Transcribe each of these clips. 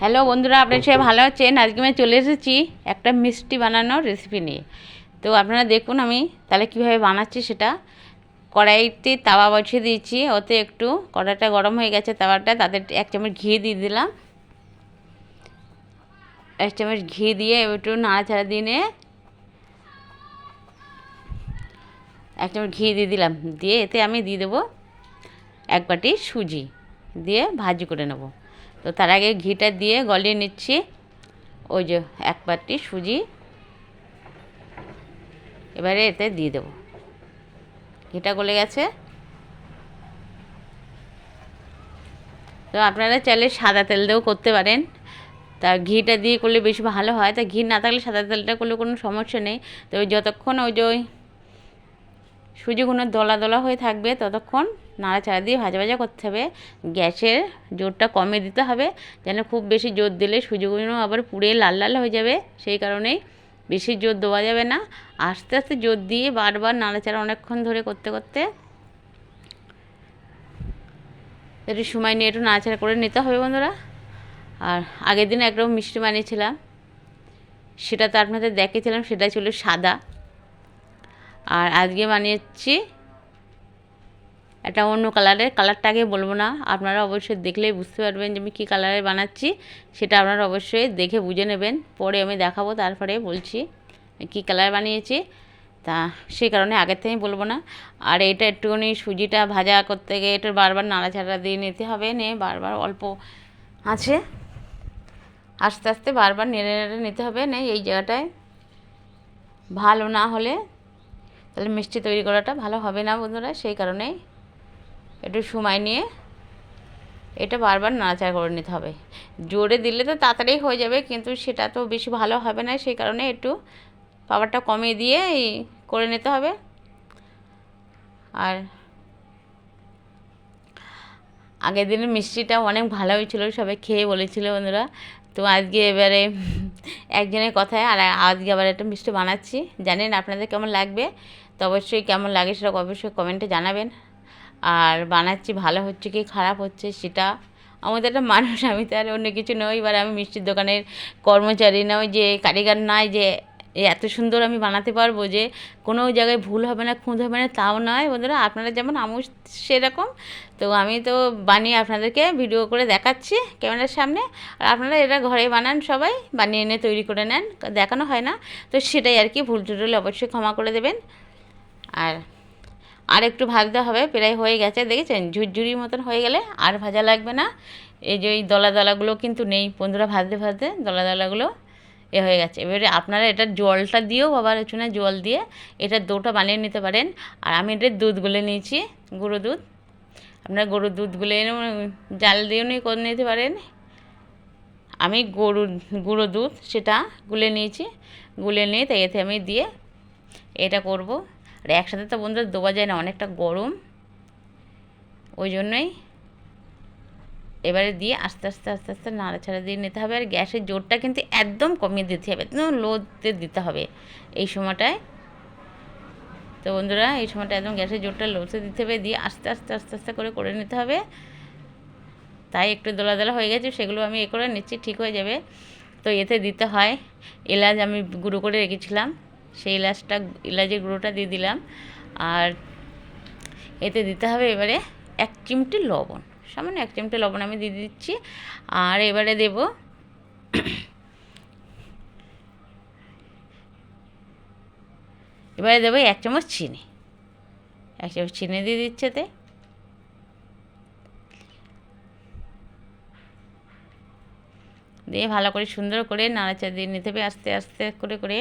Hello বন্ধুরা আপনারা সবাই ভালো আছেন? আজকে আমি চলে এসেছি একটা মিষ্টি বানানোর রেসিপি নিয়ে। তো আপনারা দেখুন আমি তাহলে কীভাবে বানাচ্ছি সেটা। কড়াইতে তাওয়া বসিয়ে দিয়েছি ওতে একটু কড়াইটা গরম হয়ে গেছে তাওয়াটা তাদের এক চামচ ঘি দিয়ে দিলাম। এক চামচ ঘি দিয়ে একটু নাড়াচাড়া দিয়ে এক চামচ ঘি দিয়ে দিলাম। দিয়ে এতে আমি দিয়ে দেবো এক বাটি সুজি দিয়ে ভাজি করে নেব। তো তার আগে ঘিটা দিয়ে গলিয়ে নিচ্ছি। ওই যে এক বাটি সুজি। এবারে এতে দিয়ে দেবো। ঘিটা গলে গেছে। তো আপনারা চাইলে সাদা তেল দিয়েও করতে পারেন। তা ঘিটা দিয়ে করলে বেশি ভালো হয়। তা ঘি না থাকলে সাদা তেলটা করলে কোনো সমস্যা নেই। তো যতক্ষণ ওই যে ওই সুজিগুলো দলা দলা হয়ে থাকবে ততক্ষণ নাড়াচাড়া দিয়ে ভাজা ভাজা করতে হবে। গ্যাসের জোরটা কমে দিতে হবে, যেন খুব বেশি জোর দিলে সুজিগুলো আবার পুড়ে লাল লাল হয়ে যাবে। সেই কারণেই বেশি জোর দেওয়া যাবে না। আস্তে আস্তে জোর দিয়ে বারবার নাড়াচাড়া অনেকক্ষণ ধরে করতে করতে একটু সময় নিয়ে একটু নাড়াচাড়া করে নিতে হবে বন্ধুরা। আর আগের দিন একরকম মিষ্টি বানিয়েছিলাম, সেটা তো আপনাদের দেখেছিলাম সেটা ছিল সাদা। আর আজকে বানিয়েছি একটা অন্য কালারের। কালারটা আগে বলব না, আপনারা অবশ্যই দেখলেই বুঝতে পারবেন যে আমি কী কালারের বানাচ্ছি, সেটা আপনারা অবশ্যই দেখে বুঝে নেবেন। পরে আমি দেখাবো, তারপরে বলছি কী কালার বানিয়েছি। তা সেই কারণে আগের থেকে বলব না। আর এটা একটুখানি সুজিটা ভাজা করতে গিয়ে এটা বারবার নাড়াচাড়া দিয়ে নিতে হবে, নিয়ে বারবার অল্প আছে। আস্তে আস্তে বারবার নেড়ে নেড়ে নিতে হবে নে এই জায়গাটায়। ভালো না হলে, তাহলে মিষ্টি তৈরি করাটা ভালো হবে না বন্ধুরা, সেই কারণেই একটু সময় নিয়ে এটা বারবার নাড়াচাড়া করে নিতে হবে। জোরে দিলে তো তাড়াতাড়ি হয়ে যাবে, কিন্তু সেটা তো বেশি ভালো হবে না, সেই কারণে একটু পাওয়ারটা কমিয়ে দিয়ে করে নিতে হবে। আর আগের দিনের মিষ্টিটা অনেক ভালো হয়েছিল, সবাই খেয়ে বলেছিল বন্ধুরা। তো আজকে এবারে একজনের কথায় আর আজকে আবার একটা মিষ্টি বানাচ্ছি। জানেন আপনাদের কেমন লাগবে? তো অবশ্যই কেমন লাগে সেটা অবশ্যই কমেন্টে জানাবেন। আর বানাচ্ছি ভালো হচ্ছে কি খারাপ হচ্ছে সেটা আমাদের একটা মানুষ, আমি তো আর অন্য কিছু নই। এবার আমি মিষ্টির দোকানের কর্মচারী নয় যে কারিগর নয় যে এত সুন্দর আমি বানাতে পারব যে কোনো জায়গায় ভুল হবে না, খুঁত হবে না, তাও নয়। বন্ধুরা, আপনারা যেমন আমু সেরকম। তো আমি তো বানিয়ে আপনাদেরকে ভিডিও করে দেখাচ্ছি ক্যামেরার সামনে। আর আপনারা এটা ঘরে বানান সবাই, বানিয়ে এনে তৈরি করে নেন। দেখানো হয় না, তো সেটাই আর কি। ভুল টুটুল অবশ্যই ক্ষমা করে দেবেন। আর আর একটু ভাজতে হবে, প্রায় হয়ে গেছে। দেখেছেন? ঝুরঝুরির মতন হয়ে গেলে আর ভাজা লাগবে না। এই যে ওই দলা দলাগুলো কিন্তু নেই। বন্ধুরা, ভাজতে ভাজতে দলা দলাগুলো এ হয়ে গেছে। এবারে আপনারা এটার জলটা দিয়েও আবার চুনে জল দিয়ে এটার দোটা বানিয়ে নিতে পারেন। আর আমি এটার দুধ গুলে নিয়েছি, গুঁড়ো দুধ। আপনারা গরুর দুধ গুলে জাল দিয়েও নিয়ে করে নিতে পারেন। আমি গরুর গুঁড়ো দুধ সেটা গুলে নিয়েছি। গুলে নিয়ে তাই আমি দিয়ে এটা করব। আর একসাথে তো বন্ধুরা দেওয়া যায় না, অনেকটা গরম। ওই জন্যই এবারে দিয়ে আস্তে আস্তে আস্তে আস্তে নাড়াচাড়া দিয়ে নিতে হবে। আর গ্যাসের জোরটা কিন্তু একদম কমিয়ে দিতে হবে, একদম লোতে দিতে হবে এই সময়টায়। তো বন্ধুরা, এই সময়টা একদম গ্যাসের জোরটা লোতে দিতে হবে, দিয়ে আস্তে আস্তে আস্তে আস্তে করে করে নিতে হবে। তাই একটু দোলা দোলা হয়ে গেছে, সেগুলো আমি এ করে নিচ্ছি, ঠিক হয়ে যাবে। তো এতে দিতে হয়। এলাচ আমি গুঁড়ো করে রেখেছিলাম। সেই এলাচটা, এলাচের গুঁড়োটা দিয়ে দিলাম। আর এতে দিতে হবে এবারে এক চিমটি লবণ। সামান্য এক চিমটি লবণ আমি দিয়ে দিচ্ছি। আর এবারে দেব এবারে দেবো এক চামচ চিনি। এক চামচ চিনি দিয়ে দিচ্ছে তে দিয়ে ভালো করে সুন্দর করে নাড়াচাড়া দিয়ে নিতে হবে আস্তে আস্তে, করে করে।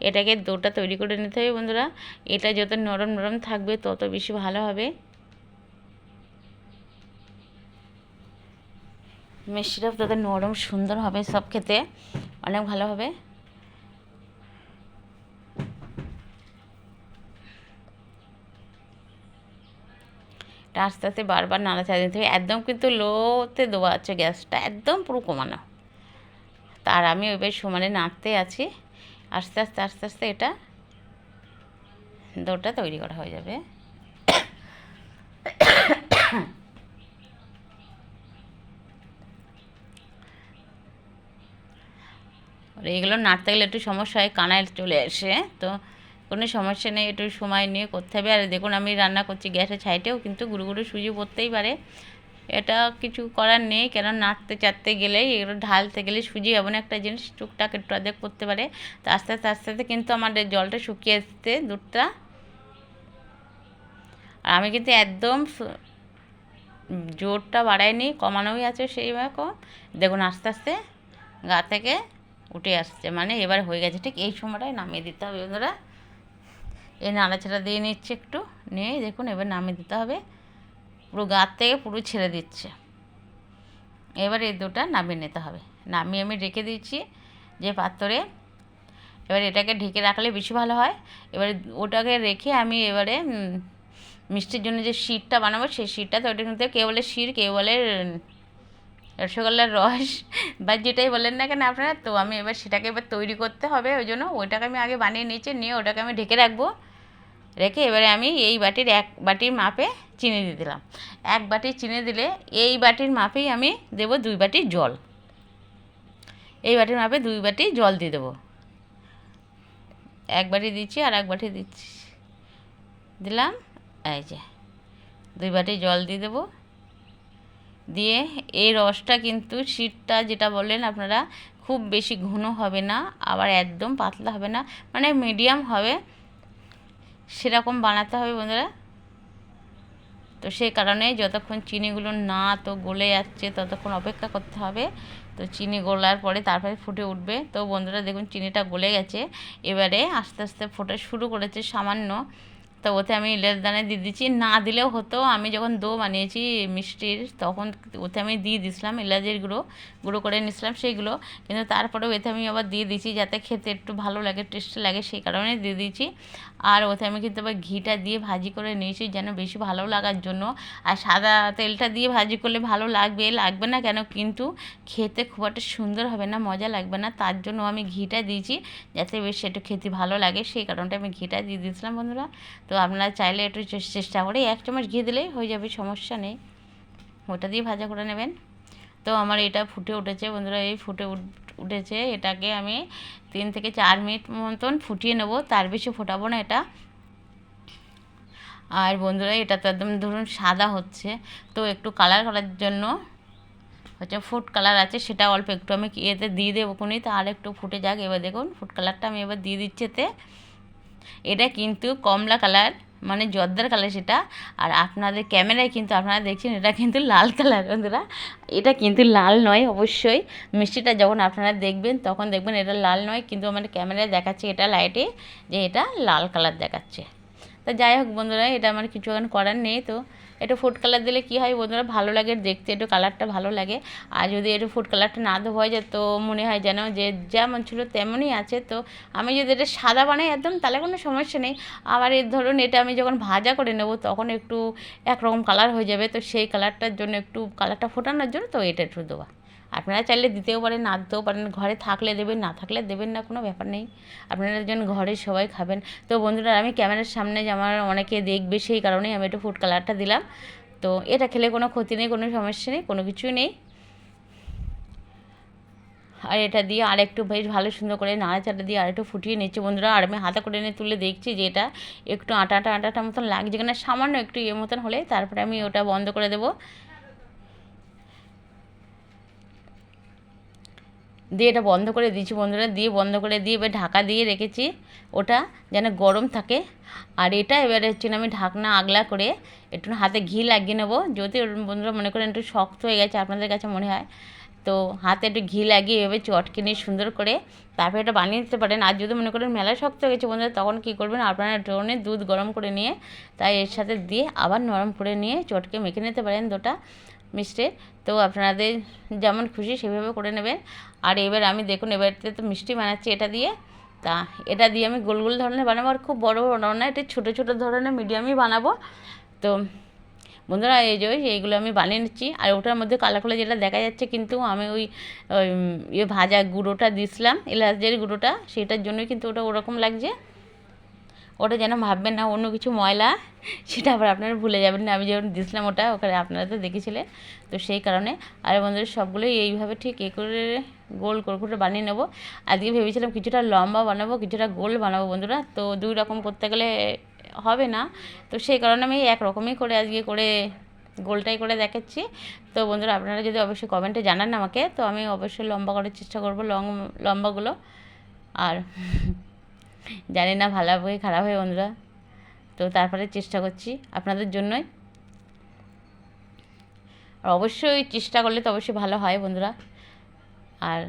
এটাকে দোটা তৈরি করে নিতে হবে বন্ধুরা। এটা যত নরম নরম থাকবে, তত বেশি ভালো হবে। মিষ্টিটা তত নরম সুন্দর হবে সব খেতে। অনেক ভালো হবে। আস্তে আস্তে বারবার নাড়াচাড়া দিতে হবে। একদম কিন্তু লোতে দেওয়া আছে গ্যাসটা, একদম পুরো কমানো। তার আমি ওইবার সমানে নাড়তে আছি। আস্তে আস্তে আস্তে আস্তে এটা দোটা তৈরি করা হয়ে যাবে। এগুলো নাড়তে গেলে একটু সমস্যা হয়, কানায় চলে আসে, তো কোনো সমস্যা নেই, একটু সময় নিয়ে করতে হবে। আর দেখুন, আমি রান্না করছি, গ্যাসের ছাইটেও কিন্তু গুঁড়ো গুঁড়ো সুজি পড়তেই পারে। এটা কিছু করার নেই কেন নাড়তে চাড়তে গেলেই এগুলো ঢালতে গেলে সুজি এমন একটা জিনিস টুকটাক একটু আধেক করতে পারে। তো আস্তে আস্তে আস্তে আস্তে কিন্তু আমাদের জলটা শুকিয়ে আসতে দুধটা। আর আমি কিন্তু একদম জোরটা বাড়াইনি, কমানোই আছে সেই রকম। দেখুন আস্তে আস্তে গা থেকে উঠে আসছে মানে এবার হয়ে গেছে। ঠিক এই সময়টায় নামিয়ে দিতে হবে বন্ধুরা। এই নাড়াচাড়া দিয়ে নিচ্ছে একটু, নিয়ে দেখুন এবার নামিয়ে দিতে হবে। পুরো গার থেকে পুরো ছেড়ে দিচ্ছে। এবার এই দুটা নামিয়ে নিতে হবে। নামিয়ে আমি রেখে দিচ্ছি যে পাত্রে এবার এটাকে ঢেকে রাখলে বেশি ভালো হয়। এবারে ওটাকে রেখে আমি এবারে মিষ্টির জন্য যে শিরটা বানাবো, সেই শিরটা তো ওটা কিন্তু কেউ বলে শির কেউ বলে রসগোল্লার রস বা যেটাই বলেন না কেন আপনারা, তো আমি এবার সেটাকে এবার তৈরি করতে হবে। ওই জন্য ওইটাকে আমি আগে বানিয়ে নিয়েছি নিয়ে ওটাকে আমি ঢেকে রাখব। রেখে এবারে আমি এই বাটির এক বাটির মাপে চিনি দিয়ে দিলাম। এক বাটি চিনি দিলে এই বাটির মাপেই আমি দেবো দুই বাটি জল। এই বাটির মাপে দুই বাটি জল দিয়ে দেবো। এক বাটি দিচ্ছি আর এক বাটি দিচ্ছি। দিলাম, এই যে, দুই বাটি জল দিয়ে দেবো। দিয়ে এই রসটা কিন্তু শীতটা যেটা বললেন আপনারা, খুব বেশি ঘন হবে না, আবার একদম পাতলা হবে না মানে মিডিয়াম হবে। সেরকম বানাতে হবে বন্ধুরা। তো সেই কারণে যতক্ষণ চিনিগুলো না তো গলে যাচ্ছে, ততক্ষণ অপেক্ষা করতে হবে। তো চিনি গলার পরে তারপরে ফুটে উঠবে। তো বন্ধুরা দেখুন, চিনিটা গলে গেছে। এবারে আস্তে আস্তে ফোটা শুরু করেছে সামান্য। তো ওতে আমি ইলের দানা দিয়ে দিচ্ছি। না দিলেও হতো। আমি যখন দো বানিয়েছি মিষ্টির, তখন ওতে আমি দিয়ে দিয়েছিলাম এলাচের গুঁড়ো গুঁড়ো করে নিয়েছিলাম সেইগুলো। কিন্তু তারপরেও এতে আমি আবার দিয়ে দিয়েছি যাতে খেতে একটু ভালো লাগে টেস্টি লাগে সেই কারণে দিয়ে দিয়েছি। আর ওতে আমি কিন্তু আবার ঘিটা দিয়ে ভাজি করে নিয়েছি যেন বেশি ভালো লাগার জন্য। আর সাদা তেলটা দিয়ে ভাজি করলে ভালো লাগবে লাগবে না কেন? কিন্তু খেতে খুব একটা সুন্দর হবে না, মজা লাগবে না। তার জন্য আমি ঘিটা দিয়েছি যাতে বেশ একটু খেতে ভালো লাগে। সেই কারণটা আমি ঘিটা দিয়ে দিয়েছিলাম বন্ধুরা। তো আপনারা চাইলে একটু চেষ্টা করে এক চামচ ঘি দিলেই হয়ে যাবে, সমস্যা নেই। ওটা দিয়ে ভাজা করে নেবেন। তো আমার এটা ফুটে উঠেছে বন্ধুরা, এই ফুটে উঠ- উঠেছে। এটাকে আমি তিন থেকে চার মিনিট মতন ফুটিয়ে নেব, তার বেশি ফোটাবো না এটা। আর বন্ধুরা, এটা তো একদম ধরুন সাদা হচ্ছে। তো একটু কালার করার জন্য হচ্ছে ফুড কালার আছে, সেটা অল্প একটু আমি এতে দিয়ে দেবো কোনি তা আর একটু ফুটে যাক। এবার দেখুন ফুড কালারটা আমি এবার দিয়ে দিচ্ছি এতে। এটা কিন্তু কমলা কালার মানে জর্দার কালার সেটা। আর আপনাদের ক্যামেরায় কিন্তু আপনারা দেখছেন, এটা কিন্তু লাল কালার, বন্ধুরা। এটা কিন্তু লাল নয়, অবশ্যই। মিষ্টিটা যখন আপনারা দেখবেন, তখন দেখবেন এটা লাল নয়, কিন্তু আমার ক্যামেরায় দেখাচ্ছে এটা লাইটে যে এটা লাল কালার দেখাচ্ছে। তো যাই হোক বন্ধুরা, এটা আমার কিছু এখন করার নেই তো। একটু ফুড কালার দিলে কী হয় বন্ধুরা, ভালো লাগে দেখতে, একটু কালারটা ভালো লাগে। আর যদি একটু ফুড কালারটা না দেওয়া হয় তো মনে হয় যেন যে যেমন ছিল তেমনই আছে। তো আমি যদি এটা সাদা বানাই একদম, তাহলে কোনো সমস্যা নেই। আবার এর ধরুন, এটা আমি যখন ভাজা করে নেব, তখন একটু একরকম কালার হয়ে যাবে। তো সেই কালারটার জন্য একটু কালারটা ফোটানোর জন্য তো এটা একটু দেওয়া। আপনারা চাইলে দিতেও পারেন, না দিতেও পারেন, ঘরে থাকলে দেবেন, না থাকলে দেবেন না, কোনো ব্যাপার নেই। আপনারা যেন ঘরে সবাই খাবেন। তো বন্ধুরা, আমি ক্যামেরার সামনে যে আমার অনেকে দেখবে সেই কারণেই আমি একটু ফুড কালারটা দিলাম। তো এটা খেলে কোনো ক্ষতি নেই, কোনো সমস্যা নেই, কোনো কিছুই নেই। আর এটা দিয়ে আর একটু বেশ ভালো সুন্দর করে নাড়াচাড়া দিয়ে আর একটু ফুটিয়ে নিচ্ছি বন্ধুরা। আর আমি হাতে করে নিয়ে তুলে দেখছি যে এটা একটু আটা আটা আটাটা মতন লাগছে কিনা, সামান্য একটু ইয়ে মতন হলে তারপরে আমি ওটা বন্ধ করে দেবো। দিয়ে এটা বন্ধ করে দিয়েছি বন্ধুরা, দিয়ে বন্ধ করে দিয়ে এবার ঢাকা দিয়ে রেখেছি। ওটা যেন গরম থাকে। আর এটা এবারে হচ্ছে আমি ঢাকনা আগলা করে একটু হাতে ঘি লাগিয়ে নেব। যদি বন্ধুরা মনে করেন একটু শক্ত হয়ে গেছে, আপনাদের কাছে মনে হয়, তো হাতে একটু ঘি লাগিয়ে এভাবে চটকে নিয়ে সুন্দর করে তারপরে এটা বানিয়ে দিতে পারেন। আর যদি মনে করেন মেলা শক্ত হয়ে গেছে বন্ধুরা, তখন কী করবেন, আপনারা ড্রোনে দুধ গরম করে নিয়ে তাই এর সাথে দিয়ে আবার নরম করে নিয়ে চটকে মেখে নিতে পারেন দুটা মিষ্টি তো আপনাদের যেমন খুশি সেভাবে করে নেবেন। আর এবার আমি দেখুন এবারতে তো মিষ্টি বানাচ্ছি এটা দিয়ে। তা এটা দিয়ে আমি গোল গোল ধরনের বানাবো আর খুব বড় বড় না এটা ছোটো ছোটো ধরনের মিডিয়ামই বানাবো। তো বন্ধুরা, এই যে এইগুলো আমি বানিয়ে নিচ্ছি। আর ওটার মধ্যে কালো কালো যেটা দেখা যাচ্ছে কিন্তু আমি ওই ইয়ে ভাজা গুঁড়োটা দিয়েছিলাম এলাচের গুঁড়োটা, সেটার জন্যই কিন্তু ওটা ওরকম লাগছে। ওটা যেন ভাববেন না, অন্য কিছু ময়লা, সেটা আবার আপনারা ভুলে যাবেন না। আমি যখন দিয়েছিলাম ওটা, ওখানে আপনারা তো দেখেছিলেন। তো সেই কারণে আর বন্ধুরা, সবগুলোই এইভাবে ঠিক এ করে গোল করে করে বানিয়ে নেব। আজকে ভেবেছিলাম কিছুটা লম্বা বানাবো, কিছুটা গোল বানাবো বন্ধুরা। তো দুই রকম করতে গেলে হবে না। তো সেই কারণে আমি একরকমই করে আজকে করে গোলটাই করে দেখাচ্ছি। তো বন্ধুরা, আপনারা যদি অবশ্যই কমেন্টে জানান আমাকে। তো আমি অবশ্যই লম্বা করার চেষ্টা করব, লং, লম্বাগুলো। আর জানি না, ভালো হবে খারাপ হয় বন্ধুরা। তো তারপরে চেষ্টা করছি আপনাদের জন্যই। আর অবশ্যই চেষ্টা করলে তো অবশ্যই ভালো হয় বন্ধুরা। আর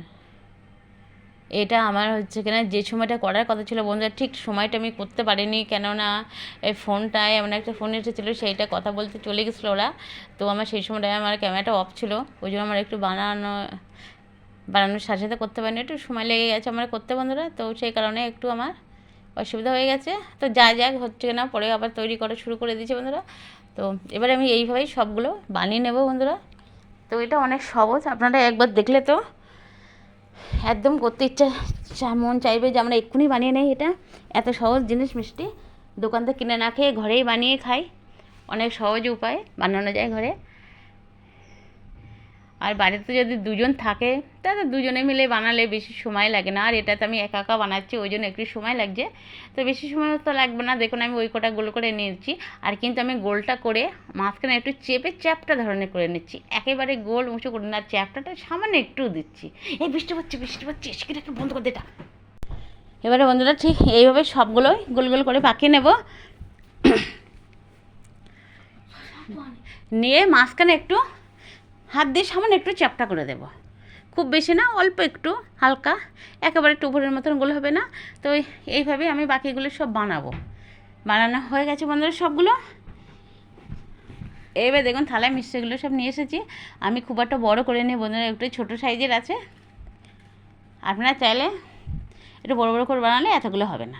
এটা আমার হচ্ছে কিনা, যে সময়টা করার কথা ছিল বন্ধুরা, ঠিক সময়টা আমি করতে পারিনি। কেননা এই ফোনটায় এমন একটা ফোন এসেছিল, সেইটা কথা বলতে চলে গেছিল ওরা। তো আমার সেই সময়টায় আমার ক্যামেরাটা অফ ছিল, ওই জন্য আমার একটু বানানো বানানোর সাথে সাথে করতে পারিনি, একটু সময় লেগে গেছে আমার করতে বন্ধুরা, তো সেই কারণে একটু আমার অসুবিধা হয়ে গেছে। তো যা যাক হচ্ছে না, পরে আবার তৈরি করা শুরু করে দিয়েছি বন্ধুরা। তো এবারে আমি এইভাবেই সবগুলো বানিয়ে নেব বন্ধুরা। তো এটা অনেক সহজ, আপনারা একবার দেখলে তো একদম করতে ইচ্ছা মন চাইবে যে আমরা এক্ষুনি বানিয়ে নেই এটা। এত সহজ জিনিস মিষ্টি, দোকান থেকে কিনে না খেয়ে ঘরেই বানিয়ে খাই। অনেক সহজ উপায় বানানো যায় ঘরে। আর বাড়িতে যদি দুজন থাকে, তাহলে দুজনে মিলে বানালে বেশি সময় লাগে না। আর এটাতে আমি একা একা বানাচ্ছি, ওই জন্য একটু সময় লাগছে। তো বেশি সময় তো লাগবে না, দেখুন আমি ওই কটা গোল করে নিয়েছি। আর কিন্তু আমি গোলটা করে মাঝখানে একটু চেপে চ্যাপটা ধরনের করে নিচ্ছি। একেবারে গোল উঁচু করে না, চ্যাপটাটা সামান্য একটু দিচ্ছি। এই বৃষ্টি পড়ছে বৃষ্টি পড়ছে একটু বন্ধ করে এটা। এবারে বন্ধুরা ঠিক এইভাবে সবগুলোই গোল গোল করে পাকিয়ে নেব। নিয়ে মাঝখানে একটু হাত দিয়ে সামান্য একটু চ্যাপটা করে দেব। খুব বেশি না, অল্প একটু, হালকা। একেবারে টুপুরের মতন গোল হবে না। তো এই- এইভাবে আমি বাকিগুলো সব বানাবো। বানানো হয়ে গেছে বন্ধুরা সবগুলো। এবার দেখুন থালায় মিষ্টিগুলো সব নিয়ে এসেছি। আমি খুব একটা বড় করে নিই বন্ধুরা, একটু ছোটো সাইজের আছে। আপনারা চাইলে একটু বড় বড় করে বানালে এতগুলো হবে না।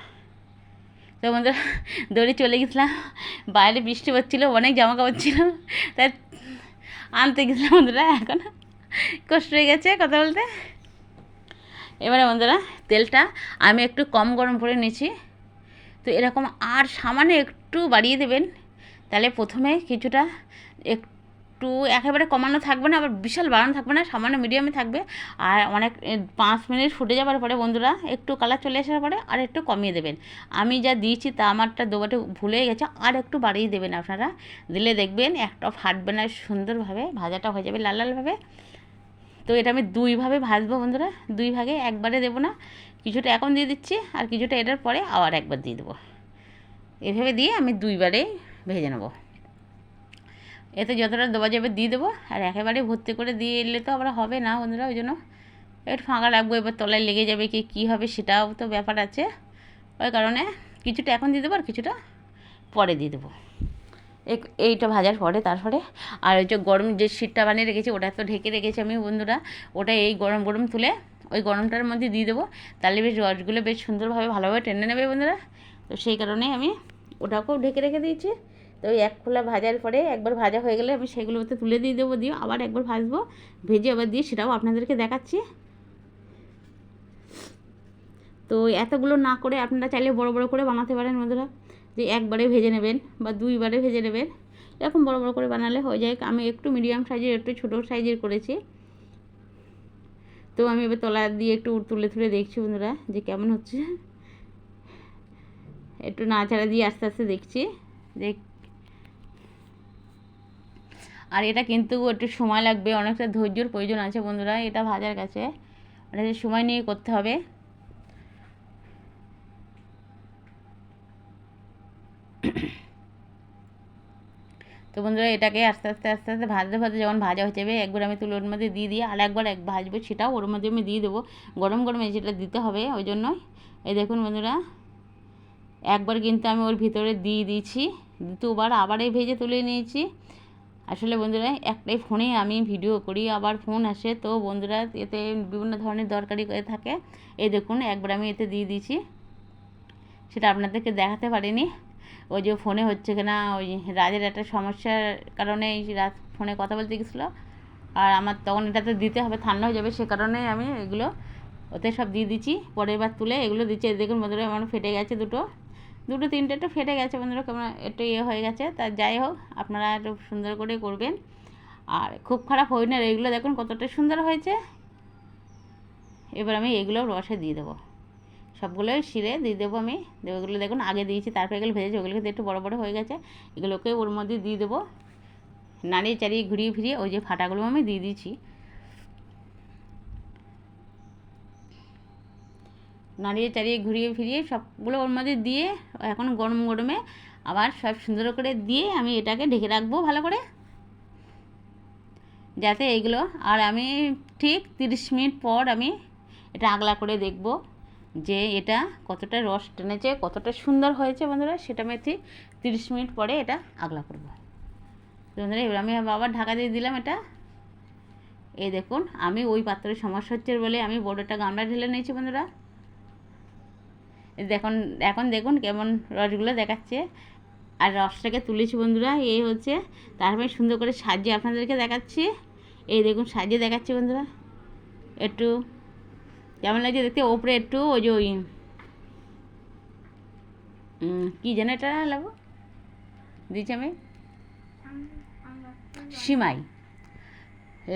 তো বন্ধুরা, দৌড়ে চলে গেছিলাম, বাইরে বৃষ্টি পড়ছিলো অনেক জামা কাপড় ছিল। তাই আনতে গেছিলাম বন্ধুরা, এখন কষ্ট হয়ে গেছে কথা বলতে। এবারে বন্ধুরা, তেলটা আমি একটু কম গরম করে নিয়েছি। তো এরকম আর সামান্য একটু বাড়িয়ে দেবেন, তাহলে প্রথমে কিছুটা একটু একেবারে কমানো থাকবে না, আবার বিশাল বাড়ানো থাকবে না, সামান্য মিডিয়ামে থাকবে। আর অনেক পাঁচ মিনিট ফুটে যাওয়ার পরে বন্ধুরা, একটু কালার চলে আসার পরে আর একটু কমিয়ে দেবেন। আমি যা দিয়েছি তা আমারটা দোবাটে ভুলে গেছে, আর একটু বাড়িয়ে দেবেন আপনারা। দিলে দেখবেন একটা ফাটবে না সুন্দরভাবে ভাজাটা হয়ে যাবে লাল লালভাবে তো এটা আমি দুইভাবে ভাজবো বন্ধুরা, দুই ভাগে, একবারে দেবো না। কিছুটা এখন দিয়ে দিচ্ছি, আর কিছুটা এটার পরে আবার একবার দিয়ে দেবো। এভাবে দিয়ে আমি দুইবারে ভেজে নেব। এতে যতটা দেওয়া যাবে দিয়ে দেবো। আর একেবারে ভর্তি করে দিয়ে এলে তো আবার হবে না বন্ধুরা, ওই জন্য একটু ফাঁকা রাখব, এবার তলায় লেগে যাবে কি কী হবে সেটাও তো ব্যাপার আছে। ওই কারণে কিছুটা এখন দিয়ে দেবো আর কিছুটা পরে দিয়ে দেবো। এই- এইটা ভাজার পরে, তারপরে আর ওই যে গরম যে শীতটা বানিয়ে রেখেছি, ওটা তো ঢেকে রেখেছি আমি বন্ধুরা, ওটা এই গরম গরম তুলে ওই গরমটার মধ্যে দিয়ে দেবো। তাহলে বেশ রসগুলো বেশ সুন্দরভাবে ভালোভাবে টেনে নেবে বন্ধুরা। তো সেই কারণে আমি ওটাকেও ঢেকে রেখে দিয়েছি। তো এক খোলা ভাজার পরে একবার ভাজা হয়ে গেলে আমি সেগুলোতে তুলে দিয়ে দেবো, দিয়ে আবার একবার ভাজবো, ভেজে আবার দিয়ে সেটাও আপনাদেরকে দেখাচ্ছি। তো এতগুলো না করে আপনারা চাইলে বড় বড় করে বানাতে পারেন বন্ধুরা, যে একবারে ভেজে নেবেন বা দুইবারে ভেজে নেবেন। এরকম বড় বড় করে বানালে হয়ে যায়। আমি একটু মিডিয়াম সাইজের একটু ছোটো সাইজের করেছি। তো আমি এবার তলা দিয়ে একটু তুলে তুলে দেখছি বন্ধুরা যে কেমন হচ্ছে। একটু নাড়াচাড়া দিয়ে আস্তে আস্তে দেখছি, দেখ এটা কিন্তু একটু সময় লাগবে, অনেকটা ধৈর্যর প্রয়োজন আছে বন্ধুরা, এটা ভাজার কাছে। অনেকটা সময় নিয়ে করতে হবে। তো বন্ধুরা, এটাকে আস্তে আস্তে আস্তে আস্তে ভাজতে ভাজতে যখন ভাজা হয়ে যাবে, একবার আমি তুলোর মধ্যে দিয়ে দিয়ে আর একবার এক ভাজবো সেটাও ওর মধ্যে আমি দিয়ে দেবো। গরম, গরমে যেটা দিতে হবে, ওই জন্যই। এই দেখুন বন্ধুরা, একবার কিন্তু আমি ওর ভিতরে দিয়ে দিয়েছি। দ্বিতীয়বার আবার এই ভেজে তুলে নিয়েছি। আসলে বন্ধুরা, একটাই ফোনে আমি ভিডিও করি, আবার ফোন আসে, তো বন্ধুরা এতে বিভিন্ন ধরনের দরকারি করে থাকে। এই দেখুন, একবার আমি এতে দিয়ে দিয়েছি। সেটা আপনাদেরকে দেখাতে পারিনি। ওই যে ফোনে হচ্ছে কিনা, ওই রাজের একটা সমস্যার কারণে রাত ফোনে কথা বলতে গেছিল। আর আমার তখন এটা তো দিতে হবে, ঠান্ডা হয়ে যাবে সে কারণে আমি এগুলো, ওতে সব দিয়ে দিচ্ছি পরের বার তুলে এগুলো দিচ্ছি। দেখুন বন্ধুরা, আমার ফেটে গেছে দুটো। দুটো তিনটে একটু ফেটে গেছে বন্ধুরা কেমন একটু ইয়ে হয়ে গেছে। তা যাই হোক, আপনারা একটু সুন্দর করে করবেন। আর খুব খারাপ হয় না এগুলো দেখুন কতটা সুন্দর হয়েছে। এবার আমি এগুলো রসে দিয়ে দেবো। সবগুলোই শিরে দিয়ে দেবো আমি। এগুলো দেখুন, আগে দিয়েছি, তারপরে এগুলো ভেজেছি, ওগুলো কিন্তু একটু বড়ো বড়ো হয়ে গেছে। এগুলোকে ওর মধ্যে দিয়ে দেবো। নাড়িয়ে চাড়িয়ে ঘুরিয়ে ফিরিয়ে ওই যে ফাটাগুলো আমি দিয়ে দিয়েছি। নাড়িয়ে চাড়িয়ে ঘুরিয়ে ফিরিয়ে সবগুলো ওর মধ্যে দিয়ে এখন গরম গরমে আবার সব সুন্দর করে দিয়ে আমি এটাকে ঢেকে রাখব ভালো করে। যাতে এগুলো আর আমি ঠিক তিরিশ মিনিট পর আমি এটা আগলা করে দেখব যে এটা কতটা রস টেনেছে, কতটা সুন্দর হয়েছে বন্ধুরা, সেটা আমি ঠিক তিরিশ মিনিট পরে এটা আগলা করব। বন্ধুরা, এবার আমি আবার ঢাকা দিয়ে দিলাম এটা। এই দেখুন, আমি ওই পাত্রের সমস্যা হচ্ছে বলে আমি বড়োটা গামলা ঢেলে নিয়েছি বন্ধুরা। দেখুন এখন দেখুন কেমন রসগুলো দেখাচ্ছে। আর রসটাকে তুলেছি বন্ধুরা এই হচ্ছে তারপরে সুন্দর করে সাজিয়ে আপনাদেরকে দেখাচ্ছি। এই দেখুন সাজিয়ে দেখাচ্ছি বন্ধুরা। একটু কেমন লাগছে দেখতে? ওপরে একটু ওই যে ওই কী যেন এটা লাগবো দিয়েছি আমি। সিমাই।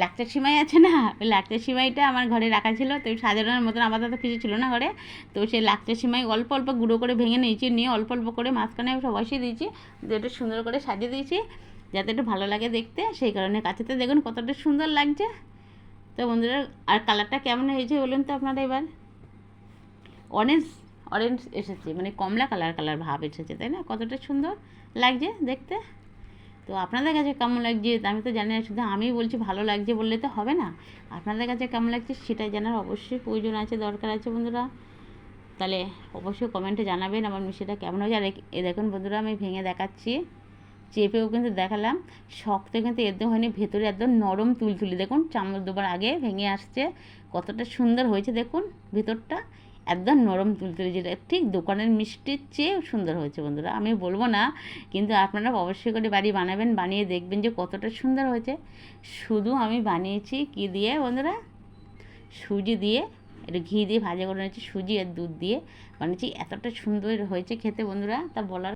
লাকচার সিমাই আছে না? ওই লাকচার সিমাইটা আমার ঘরে রাখা ছিল, তো সাজানোর মতন আমাদের তো কিছু ছিল না ঘরে। তো সেই লাকচার সিমাই অল্প অল্প গুঁড়ো করে ভেঙে নিয়েছি, নিয়ে অল্প অল্প করে মাঝখানে সব বসিয়ে দিয়েছি, দিয়ে একটু সুন্দর করে সাজিয়ে দিয়েছি, যাতে একটু ভালো লাগে দেখতে। সেই কারণে কাছেতে দেখুন কতটা সুন্দর লাগছে। তো বন্ধুরা, আর কালারটা কেমন হয়েছে বলুন তো আপনারা এবার? অরেঞ্জ অরেঞ্জ এসেছে মানে কমলা কালার কালার ভাব এসেছে, তাই না? কতটা সুন্দর লাগছে দেখতে। তো আপনাদের কাছে কেমন লাগছে আমি তো জানি না, শুধু আমি বলছি ভালো লাগছে বললে তো হবে না। আপনাদের কাছে কেমন লাগছে সেটাই জানার অবশ্যই প্রয়োজন আছে, দরকার আছে বন্ধুরা। তাহলে অবশ্যই কমেন্টে জানাবেন আমার মিষ্টিটা কেমন হয়েছে। আর এ দেখুন বন্ধুরা, আমি ভেঙে দেখাচ্ছি। চেপেও কিন্তু দেখালাম। শক্ত কিন্তু একদম হয়নি, ভেতরে একদম নরম তুলতুলি। দেখুন, চামচ দুবার আগে ভেঙে আসছে। কতটা সুন্দর হয়েছে দেখুন ভেতরটা। একদম নরম তুলতুলি যেটা, ঠিক দোকানের মিষ্টির চেয়েও সুন্দর হয়েছে বন্ধুরা। আমি বলব না, কিন্তু আপনারা অবশ্যই করে বাড়ি বানাবেন, বানিয়ে দেখবেন যে কতটা সুন্দর হয়েছে। শুধু আমি বানিয়েছি কি দিয়ে বন্ধুরা? সুজি দিয়ে, একটু ঘি দিয়ে ভাজা করে নিয়েছি, সুজি আর দুধ দিয়ে বানিয়েছি। এতটা সুন্দর হয়েছে খেতে বন্ধুরা, তা বলার